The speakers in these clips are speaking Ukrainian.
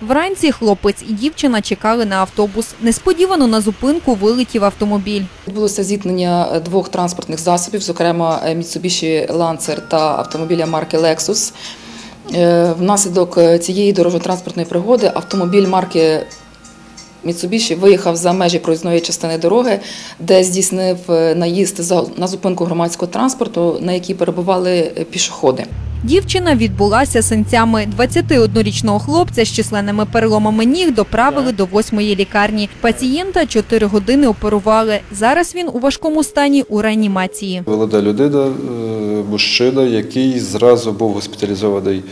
Вранці хлопець і дівчина чекали на автобус. Несподівано на зупинку вилетів автомобіль. Відбулося зіткнення е, двох транспортних засобів, зокрема е, Mitsubishi Lancer та автомобіля марки Lexus. Е, Внаслідок цієї дорожньо-транспортної пригоди автомобіль марки Mitsubishi виїхав за межі проїзної частини дороги, де здійснив наїзд на зупинку громадського транспорту, на якій перебували пішоходи. Дівчина відбулася синцями. 21-річного хлопця з численними переломами ніг доправили до восьмої лікарні. Пацієнта 4 години оперували. Зараз він у важкому стані у реанімації. Молода людина, е, мужчина, який зразу був госпіталізований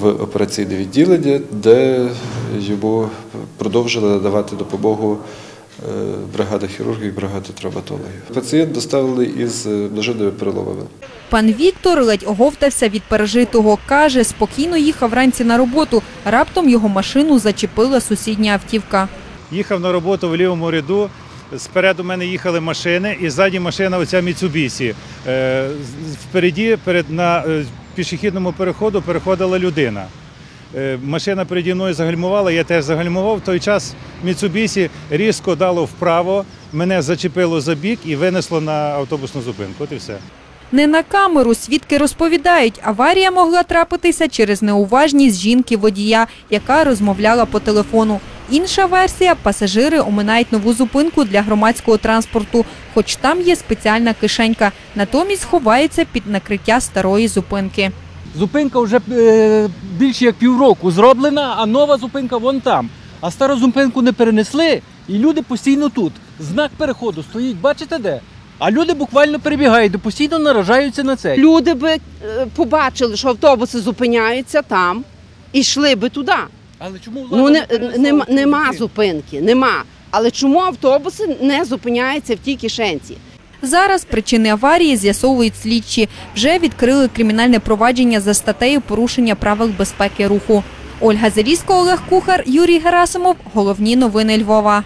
в операційне відділення, де йому продовжили надавати допомогу бригада хірургів і бригада травматологів. Пацієнт доставлений із е, множинними переломами. Пан Віктор ледь оговтався від пережитого. Каже, спокійно їхав вранці на роботу. Раптом його машину зачепила сусідня автівка. Їхав на роботу в лівому ряду. Спереду мене їхали машини, і ззаді машина оця Міцубісі. Е, Впереді, перед на е, пішохідному переходу переходила людина. Е, Машина переді мною загальмувала, я теж загальмував. В той час Міцубісі різко дало вправо, мене зачепило за бік і винесло на автобусну зупинку. От і все. Не на камеру свідки розповідають, аварія могла трапитися через неуважність жінки водія, яка розмовляла по телефону. Інша версія пасажири оминають нову зупинку для громадського транспорту, хоч там є спеціальна кишенька. Натомість ховаються під накриття старої зупинки. Зупинка вже е, більше як півроку зроблена, а нова зупинка вон там. А стару зупинку не перенесли, і люди постійно тут. Знак переходу стоїть, бачите де? А люди буквально перебігають, постійно наражаються на це. Люди би е, побачили, що автобуси зупиняються там і йшли би туди. Але чому влада Ну не, перенесла нема, нема зупинки, нема. Але чому автобуси не зупиняються в тій кишенці? Зараз причини аварії з'ясовують слідчі. Вже відкрили кримінальне провадження за статтею порушення правил безпеки руху. Ольга Залізко, Олег Кухар, Юрій Герасимов. Головні новини Львова.